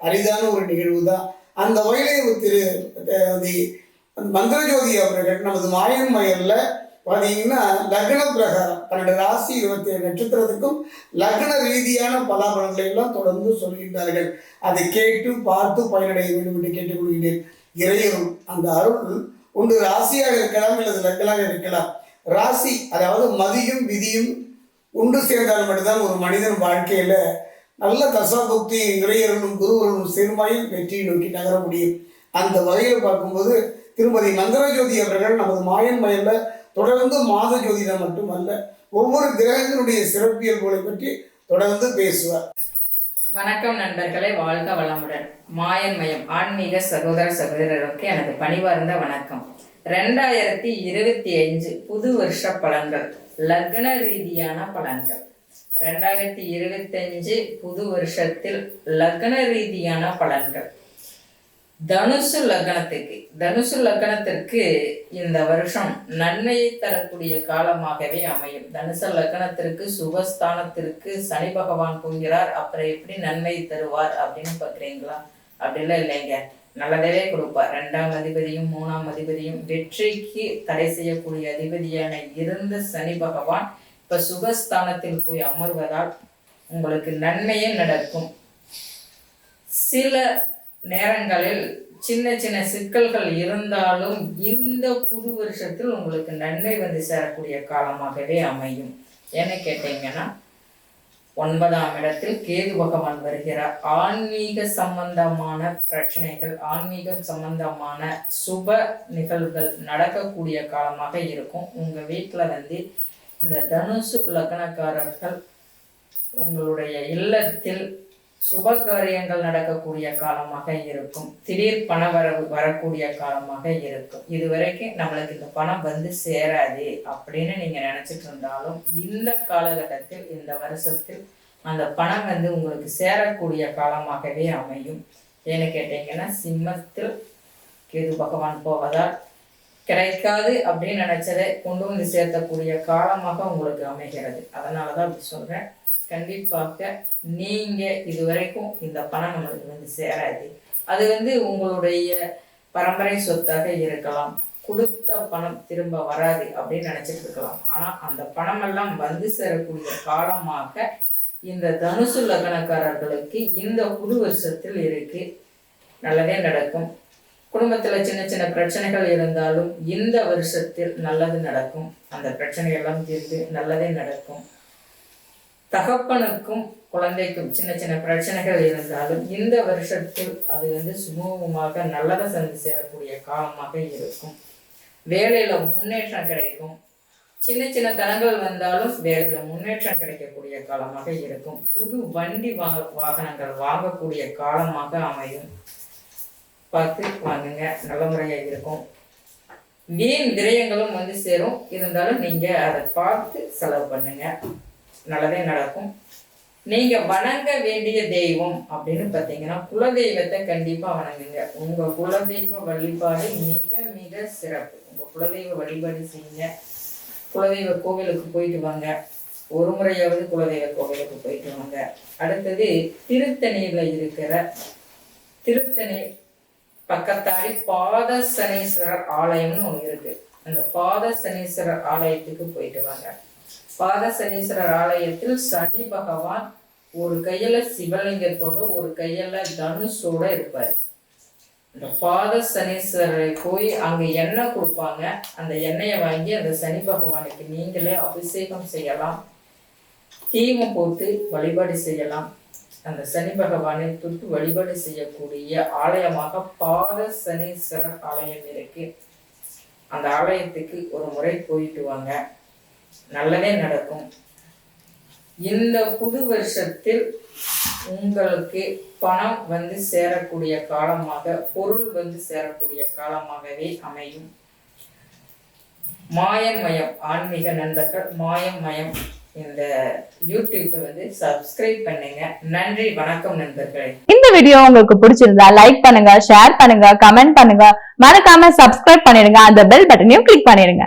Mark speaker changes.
Speaker 1: அரிதான ஒரு நிகழ்வு தான் அந்த வகையிலே திரு மந்திரஜோதி தி அவர்கள் நமது மாயன் மயலில் பார்த்தீங்கன்னா லக்ன பிரகாரம் பன்னெண்டு ராசி இருபத்தி ஏழு நட்சத்திரத்துக்கும் லக்ன ரீதியான பலாபலங்களை எல்லாம் தொடர்ந்து சொல்கின்றார்கள். அதை கேட்டு பார்த்து பயனடைய வேண்டும் என்று கேட்டுக்கொள்கிறேன் இறையரும் அந்த அருள் ஒன்று ராசியாக இருக்கலாம் அல்லது லக்கலாக இருக்கலாம். ராசி அதாவது மதியும் விதியும் ஒன்று சேர்ந்தால் மட்டும்தான் ஒரு மனிதன் வாழ்க்கையில் நல்ல தசாபுக்தி இறையர்களும் குருவர்களும் சேர்மாயில் வெற்றியை நோக்கி நகர முடியும். அந்த வகையில் பார்க்கும்போது திருமதி நந்தரஜோதி அவர்கள் நமது மாயன் மயல்ல தொடர்ந்து மாத ஜோதிடம் மட்டுமல்ல ஒவ்வொரு கிரகங்களுடைய சிறப்பியல்புகளை பற்றி தொடர்ந்து பேசுவார்.
Speaker 2: வணக்கம் நண்பர்களே வாழ்க வளமுடன். மாயன் மயம் ஆன்மீக சகோதர சகோதரருக்கு எனது பணிவார்ந்த வணக்கம். ரெண்டாயிரத்தி இருபத்தி அஞ்சு புது வருஷ பலன்கள் லக்ன ரீதியான பலன்கள். ரெண்டாயிரத்தி இருபத்தஞ்சு புது வருஷத்தில் லக்ன ரீதியான பலன்கள். தனுசு லக்னத்துக்கு தனுசு லக்னத்திற்கு இந்த வருஷம் நன்மையை தரக்கூடிய காலமாகவே அமையும். தனுசு லக்னத்திற்கு சுகஸ்தானத்திற்கு சனி பகவான் போகிறார் அப்புறம் எப்படி நன்மை தருவார் அப்படின்னு பார்க்குறீங்களா? அப்படிலாம் இல்லைங்க. நல்லதவே கொடுப்பார். ரெண்டாம் அதிபதியும் மூணாம் அதிபதியும் வெற்றிக்கு தடை செய்யக்கூடிய அதிபதியான இருந்த சனி பகவான் இப்ப சுகஸ்தானத்தில் போய் அமர்வதால் உங்களுக்கு நன்மையே நடக்கும். சில நேரங்களில் சின்ன சின்ன சிக்கல்கள் இருந்தாலும் இந்த புது வருஷத்தில் உங்களுக்கு நன்மை வந்து சேரக்கூடிய காலமாகவே அமையும். என்ன கேட்டீங்கன்னா ஒன்பதாம் இடத்தில் கேது பகவான் வருகிறார். ஆன்மீக சம்பந்தமான பிரச்சனைகள் ஆன்மீகம் சம்பந்தமான சுப நிகழ்வுகள் நடக்கக்கூடிய காலமாக இருக்கும். உங்க வீட்டில் வந்து இந்த தனுசு லக்னக்காரர்கள் உங்களுடைய இல்லத்தில் சுப காரியங்கள் நடக்கக்கூடிய காலமாக இருக்கும். திடீர் பணவரவு வரக்கூடிய காலமாக இருக்கும். இது வரைக்கும் நம்மளுக்கு இந்த பணம் வந்து சேராது அப்படின்னு நீங்க நினைச்சிட்டு இருந்தாலும் இந்த காலகட்டத்தில் இந்த வருஷத்தில் அந்த பணம் வந்து உங்களுக்கு சேரக்கூடிய காலமாகவே அமையும். ஏன்னு கேட்டீங்கன்னா சிம்மத்தில் கேது பகவான் போவதால் கிடைக்காது அப்படின்னு நினைச்சதை கொண்டு வந்து சேர்த்தக்கூடிய காலமாக உங்களுக்கு அமைகிறது. அதனால தான் அப்படி சொல்கிறேன் கண்டிப்பாக நீங்க இதுவரைக்கும் இந்த பணம் நம்மளுக்கு வந்து சேராது. அது வந்து உங்களுடைய பரம்பரை சொத்தாக இருக்கலாம். கொடுத்த பணம் திரும்ப வராது அப்படின்னு நினச்சிட்டு இருக்கலாம். ஆனால் அந்த பணமெல்லாம் வந்து சேரக்கூடிய காலமாக இந்த தனுசு லக்னக்காரர்களுக்கு இந்த புது வருஷத்தில் இருக்கு. நல்லதே நடக்கும். குடும்பத்துல சின்ன சின்ன பிரச்சனைகள் இருந்தாலும் இந்த வருஷத்தில் நல்லது நடக்கும். அந்த பிரச்சனையெல்லாம் தீர்ந்து நல்லதே நடக்கும். தகப்பனுக்கும் குழந்தைக்கும் சின்ன சின்ன பிரச்சனைகள் இருந்தாலும் இந்த வருஷத்தில் அது வந்து சுமூகமாக நல்லதை சந்தி சேரக்கூடிய காலமாக இருக்கும். வேலையில முன்னேற்றம் கிடைக்கும். சின்ன சின்ன தனங்கள் வந்தாலும் வேலையில முன்னேற்றம் கிடைக்கக்கூடிய காலமாக இருக்கும். புது வண்டி வாங்க வாகனங்கள் வாங்கக்கூடிய காலமாக அமையும். பார்த்து வாங்குங்க. நல்ல முறையாக இருக்கும். வீண் விரயங்களும் வந்து சேரும். இருந்தாலும் நீங்கள் அதை பார்த்து செலவு பண்ணுங்க. நல்லதே நடக்கும். நீங்கள் வணங்க வேண்டிய தெய்வம் அப்படின்னு பார்த்தீங்கன்னா குலதெய்வத்தை கண்டிப்பாக வணங்குங்க. உங்கள் குலதெய்வ வழிபாடு மிக மிக சிறப்பு. உங்கள் குலதெய்வ வழிபாடு செய்யுங்க. குலதெய்வ கோவிலுக்கு போயிட்டு வாங்க. ஒரு முறையாவது குலதெய்வ கோவிலுக்கு போயிட்டு வாங்க. அடுத்தது திருத்தணியில் இருக்கிற திருத்தணி பக்கத்தாடி பாத சனீஸ்வரர் ஆலயம்னு ஒன்று இருக்கு. அந்த பாத சனீஸ்வரர் ஆலயத்துக்கு போயிட்டு வாங்க. பாத சனீஸ்வரர் ஆலயத்தில் சனி பகவான் ஒரு கையில சிவலிங்கத்தோட ஒரு கையில தனுஷோட இருப்பார். இந்த பாத சனீஸ்வரரை போய் அங்க எண்ணெய் கொடுப்பாங்க. அந்த எண்ணெயை வாங்கி அந்த சனி பகவானுக்கு நீங்களே அபிஷேகம் செய்யலாம். தீமை போட்டு வழிபாடு செய்யலாம். அந்த சனி பகவானை தொட்டு வழிபாடு செய்யக்கூடிய ஆலயமாக பாத சனீஸ்வரர் ஆலயம் இருக்கு. அந்த ஆலயத்துக்கு ஒரு முறை போயிட்டு வாங்க. நல்லதே நடக்கும். இந்த புது வருஷத்தில் உங்களுக்கு பணம் வந்து சேரக்கூடிய காலமாக பொருள் வந்து சேரக்கூடிய காலமாகவே அமையும். மாயன் மயம் ஆன்மீக நண்பர்கள் மாயம் மயம். இந்த யூடியூப்பை வந்து சப்ஸ்கிரைப் பண்ணுங்க. நன்றி வணக்கம் நண்பர்களே.
Speaker 3: இந்த வீடியோ உங்களுக்கு பிடிச்சிருந்தா லைக் பண்ணுங்க ஷேர் பண்ணுங்க கமெண்ட் பண்ணுங்க. மறக்காம சப்ஸ்கிரைப் பண்ணிடுங்க. அந்த பெல் பட்டனையும் கிளிக் பண்ணிடுங்க.